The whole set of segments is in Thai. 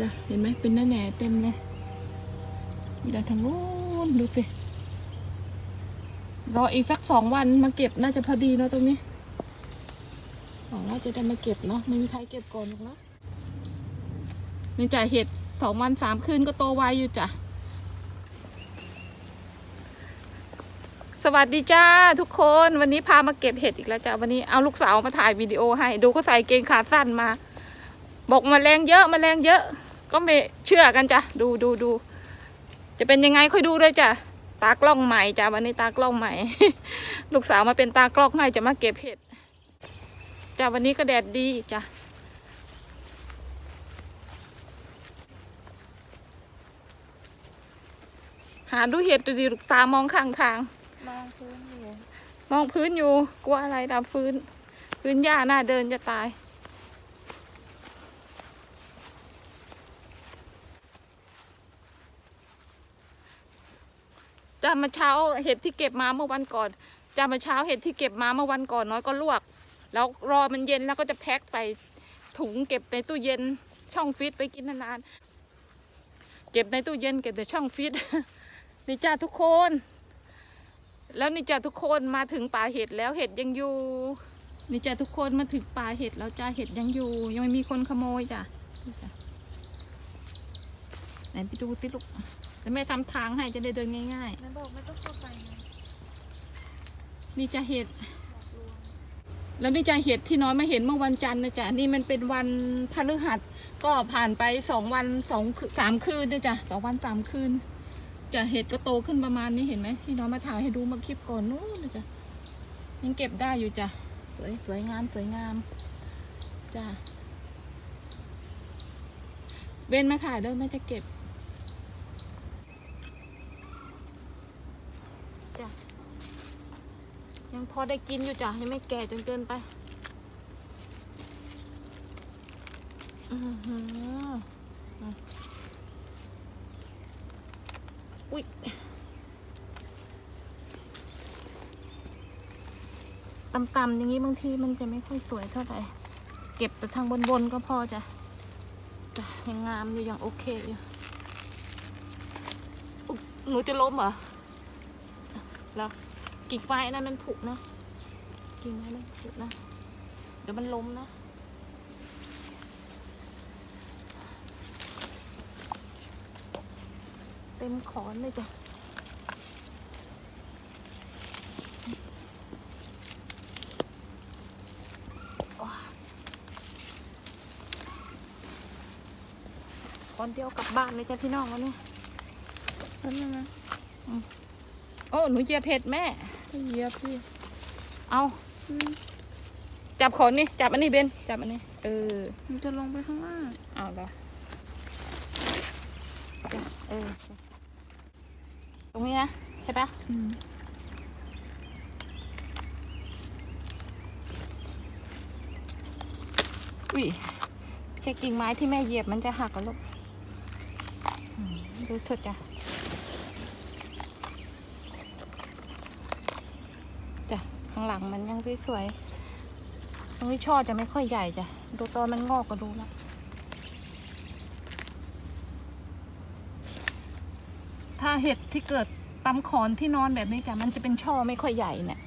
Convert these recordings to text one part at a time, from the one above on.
จ้ะเห็นไหมเป็นหน้าแหน่เต็มเลยจ้ะทางโน้นดูสิรออีกสักสองวันมาเก็บน่าจะพอดีเนาะตรงนี้หวังว่าจะได้มาเก็บเนาะไม่มีใครเก็บก่อนหรอกเนาะนี่จ้ะเห็ดสองวันสามคืนก็โตไวอยู่จ้ะสวัสดีจ้าทุกคนวันนี้พามาเก็บเห็ดอีกแล้วจ้าวันนี้เอาลูกสาวมาถ่ายวิดีโอให้ ดูเขาใส่เกงขาสั้นมา บอกมาแรงเยอะมาแรงเยอะ ก็ไม่เชื่อกันจ้ะดูดูดูจะเป็นยังไงค่อยดูด้วยจ้ะตากล้องใหม่จ้ะวันนี้ตากล้องใหม่ ลูกสาวมาเป็นตากล้องให้จะมาเก็บเห็ดจ้ะวันนี้ก็แดดดีจ้ะหาดูเห็ดดูดิลูกตามองข้างทาง มองพื้นอยู่ มองพื้นอยู่กลัวอะไรดำพื้น พื้นหญ้าหน้าเดินจะตาย จามาเช้าเห็ดที่เก็บมาเมื่อวันก่อนจามาเช้าเห็ดที่เก็บมาเมื่อวันก่อนน้อยก็ลวก แล้วรอมันเย็นแล้วก็จะแพ็คใส่ถุงเก็บในตู้เย็นช่องฟิตไปกินนานๆเก็บในตู้เย็นเก็บในช่องฟิตนี่จ้าทุกคน แล้วนี่จ้าทุกคนมาถึงป่าเห็ดแล้วเห็ดยังอยู่นี่จ้าทุกคนมาถึงป่าเห็ดแล้วจ้าเห็ดยังอยู่ ยังไม่มีคนขโมยจ้ะนี่จ้ะไหนไปดูสิลูก แต่แม่ทำทางให้จะได้เดินง่ายไม่บอกไม่ต้องเข้าไปนะๆ นี่จะเห็ด บอกลวงแล้วนี่จะเห็ดที่น้อยมาเห็นเมื่อวันจันทร์นะจ๊ะนี่มันเป็นวันพฤหัส ก็ผ่านไปสองวันสองคืนสามคืนนะจ๊ะสองวันสามคืนจะเห็ดก็โตขึ้นประมาณนี้เห็นไหมที่น้องมาถ่ายให้ดูเมื่อคลิปก่อนนู้นนะจ๊ะยังเก็บได้อยู่จ้ะสวยสวยงามสวยงามจ้ะเบนมาถ่ายด้วยแม่จะเก็บจ้ะ ยังพอได้กินอยู่จ้ะยังไม่แก่จนเกินไปอื้อหืออุ้ยต่ำๆอย่างนี้บางทีมันจะไม่ค่อยสวยเท่าไหร่ เก็บแต่ทางบนๆก็พอจ้ะจะยังงามอยู่ยังโอเคอยู่อุ๊ยหนูจะล้มเหรอแล้ว กิ่งไม้นั่นมันผุนะ กิ่งไม้นั่นผุนะ เดี๋ยวมันล้มนะ เต็มขอนเลยจ้ะขอนเดียวกลับบ้านเลยจ้ะพี่น้องวันนี้นั่นนะโอ้ หนูเหยียเผ็ดแม่ เหยียบพี่เอาจับขนนี่จับอันนี้เบนจับอันนี้ เออมันจะลงไปข้างล่างเอาละจ้ะเออตรงนี้นะใช่ปะอืมอุ้ยไม่ใช่กิ่งไม้ที่แม่เหยียบมันจะหักกันลูกอืมดูเถอะจ้ะ จ้ะข้างหลังมันยังสวยๆตรงนี้ช่อจะไม่ค่อยใหญ่จ้ะดูตอนมันงอกก็ดูแล้วถ้าเห็ดที่เกิดตามขอนที่นอนแบบนี้จ้ะมันจะเป็นช่อไม่ค่อยใหญ่เนี่ย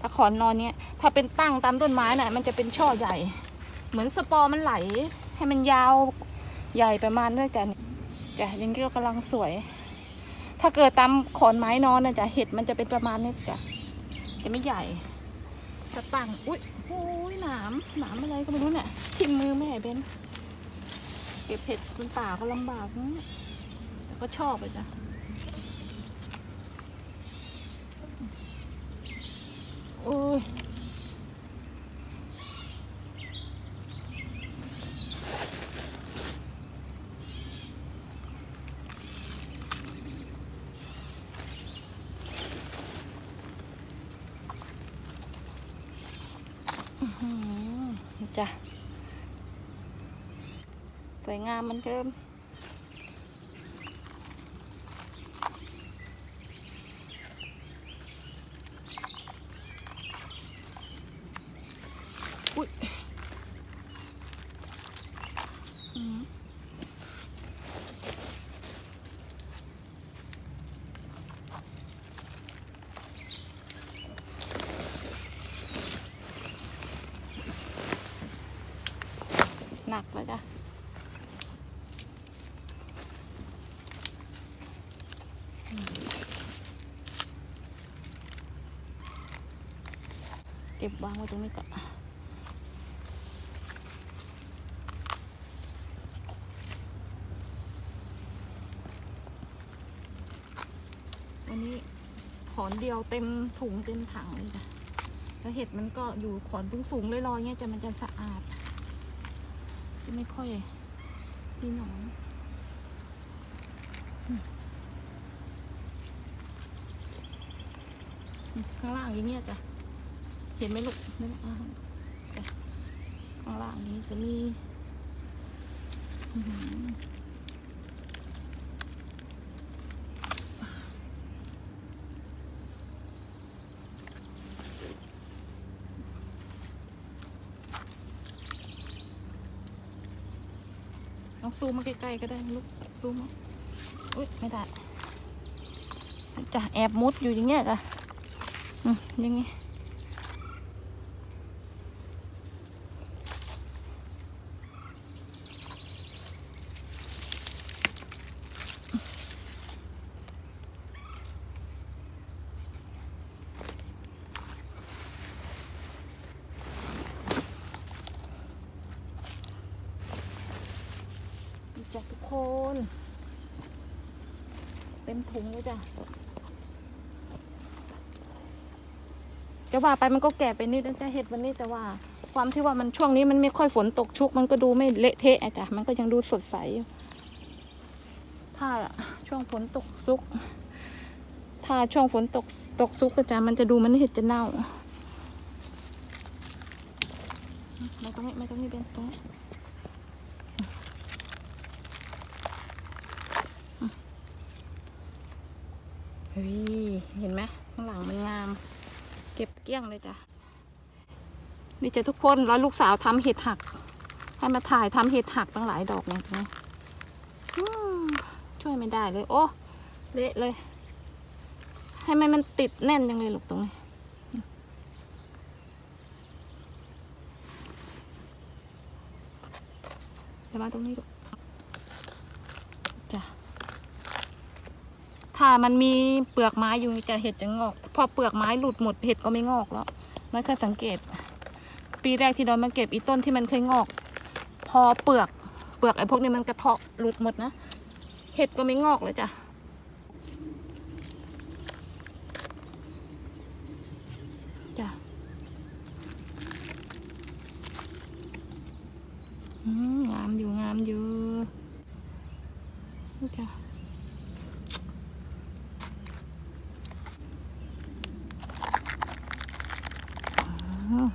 ถ้าขอนนอนเนี้ยถ้าเป็นตั้งตามต้นไม้น่ะ มันจะเป็นช่อใหญ่ เหมือนสปอร์มันไหล ให้มันยาวใหญ่ประมาณนี้จ้ะนี่จ้ะยังก็กำลังสวย ถ้าเกิดตามขอนไม้นอนนะจ้ะเห็ดมันจะเป็นประมาณนี้จ้ะ จะไม่ใหญ่ถ้าตั้งอุ้ยโอ้ยหนามหนามอะไรก็ไม่รู้เนี่ยทิ่มมือแม่เบนเก็บเห็ดบนป่าก็ลำบากนะแต่ก็ชอบเลยจ้ะโอ้ย อืม จ้ะสวยงามเหมือนเดิมอุ้ยอืมักแล้วจ้ะเก็บวางไว้ตรงนี้ก่อนวันนี้ขอนเดียวเต็มถุงเต็มถังเลยจ้ะแล้วเห็ดมันก็อยู่ขอนสูงๆลอยๆเงี้ยจะมันจะสะอาด ไม่ค่อยมีหนอนข้างล่างอย่างเงี้ยจ้ะ เห็นไหมลูกนี่อะข้างล่างนี้จะมี ลองซูมมาใกล้ๆก็ได้ลูกซูมาอุ้ยไม่ได้จ้ะแอบมุดอยู่อย่างเงี้ยจ้ะอืมอย่างงี้นี่จ้ะทุกคน เต็มเลยจ้ะจะว่าไปมันก็แก่ไปนิดนะจ๊ะเห็ดวันนี้แต่ว่า ความที่ว่ามันช่วงนี้มันไม่ค่อยฝนตกชุก มันก็ดูไม่เละเทะจ้ะมันก็ยังดูสดใสอยู่ถ้าช่วงฝนตกซุก ถ้าช่วงฝนตกตกซุกก็จะมันจะดูมันเห็ดจะเน่าไม่ตรงนี้ไม่ตรงนี้เป็นตรงนี้ เฮ้ยเห็นไหมข้างหลังมันงาม เก็บเกลี้ยงเลยจ้ะนี่จะทุกคนแล้วลูกสาวทำเห็ดหัก ให้มาถ่ายทำเห็ดหักตั้งหลายดอกเนี่ยช่วยไม่ได้เลย โอ้เละเลย ให้มันมันติดแน่นยังเลยลูกตรงนี้เดี๋ยวมาตรงนี้ลูกจ้ะ ถ้ามันมีเปลือกไม้อยู่จะเห็ดจะงอก พอเปลือกไม้หลุดหมดเห็ดก็ไม่งอกแล้วไม่เคยสังเกต ปีแรกที่เรามาเก็บอีต้นที่มันเคยงอก พอเปลือกเปลือกไอ้พวกนี้มันกระเทาะหลุดหมดนะ เห็ดก็ไม่งอกเลยจ้ะจ้ะอืมงามอยู่งามอยู่นี่จ้ะ อืม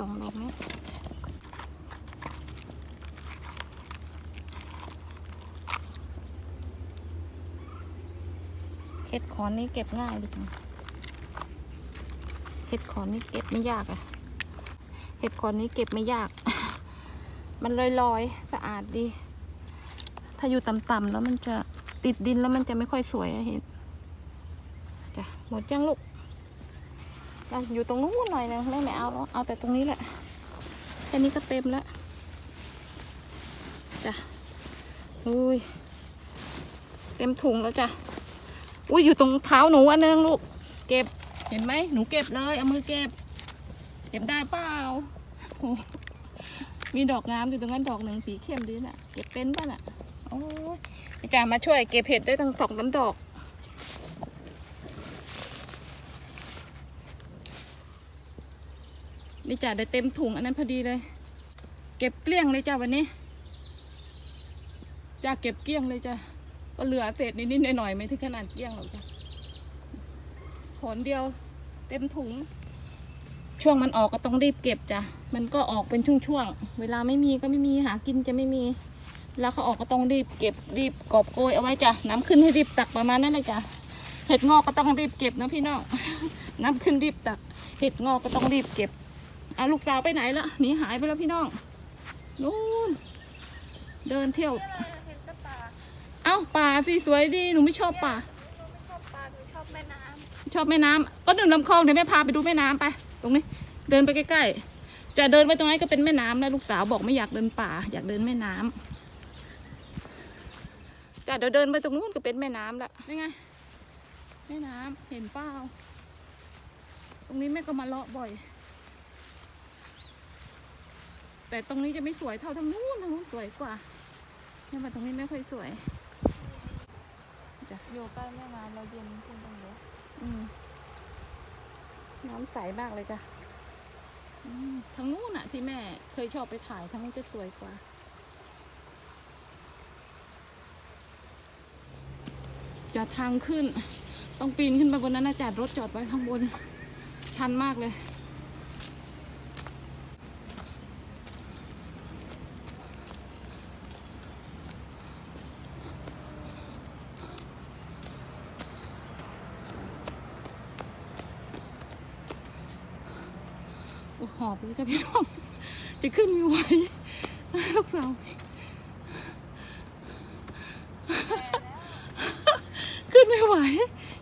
เอาสองดอกนี้เห็ดขอนนี้เก็บง่ายเลยจังเห็ดขอนนี้เก็บไม่ยากอะเห็ดขอนนี้เก็บไม่ยาก มันลอยๆ สะอาดดี ถ้าอยู่ต่ำๆแล้วมันจะติดดินแล้วมันจะไม่ค่อยสวยอะเห็นจ้ะหมดยังลูก เราอยู่ตรงนู้นหน่อยนึงแม่ไม่เอาแล้วเอาแต่ตรงนี้แหละแค่นี้ก็เต็มแล้วจ้ะอุ้ยเต็มถุงแล้วจ้ะอุ้ยอยู่ตรงเท้าหนูอันนึงลูกเก็บเห็นไหมหนูเก็บเลยเอามือเก็บ เก็บได้เปล่าโอ้มีดอกงามอยู่ตรงนั้นดอกหนึ่งสีเข้มดีน่ะ เก็บเป็นป่ะน่ะโอ้ยพี่จ่ามาช่วยเก็บเห็ดได้ทั้งสองลำดอก นี่จ่าได้เต็มถุงอันนั้นพอดีเลย เก็บเกลี้ยงเลยจ้าวันนี้จ้าเก็บเกลี้ยงเลยจ้าก็เหลือเศษนิดๆหน่อยๆไม่ถึงขนาดเกลี้ยงหรอกจ้าผลเดียวเต็มถุง ช่วงมันออกก็ต้องรีบเก็บจ้ะมันก็ออกเป็นช่วงๆเวลาไม่มีก็ไม่มีหากินจะไม่มีแล้วเขาออกก็ต้องรีบเก็บรีบกอบโกยเอาไว้จ้ะน้ำขึ้นให้รีบตักประมาณนั้นเลยจ้ะเห็ดงอกก็ต้องรีบเก็บนะพี่น้องน้ำขึ้นรีบตัก เห็ดงอกก็ต้องรีบเก็บ เอาลูกสาวไปไหนละหนีหายไปแล้วพี่น้องนู่นเดินเที่ยว เห็นแต่ปลาเอ้าป่าสิสวยดีหนูไม่ชอบป่าไม่ชอบปลาหนูชชอบแม่น้ชอบแม่น้ำก็เดินลำคลองเดี๋ยวแม่พาไปดูแม่น้ำไป ตรงนี้ เดินไปใกล้ๆ จะเดินไปตรงนั้นก็เป็นแม่น้ำแล้วลูกสาวบอกไม่อยากเดินป่า อยากเดินแม่น้ำจ้ะเดี๋ยวเดินไปตรงนู้นก็เป็นแม่น้ำละนี่ไงแม่น้ำเห็นเปล่าตรงนี้แม่ก็มาเลาะบ่อย แต่ตรงนี้จะไม่สวยเท่าทางนู้นทางนู้นสวยกว่าเนี่ยมาตรงนี้ไม่ค่อยสวยจ้ะอยู่ใกล้แม่น้ำเราเย็นขึ้นตรงนี้อืมน้ำใสมากเลยจ้ะทางนู้นอะที่แม่เคยชอบไปถ่ายทางนู้นจะสวยกว่าจะทางขึ้น ต้องปีนขึ้นไปบนนั้นนะจัดรถจอดไว้ข้างบน ชันมากเลย หอบเลยจะพี่น้องจะขึ้นไม่ไหวลูกสาวขึ้นไม่ไหว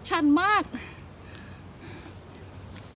ชันมาก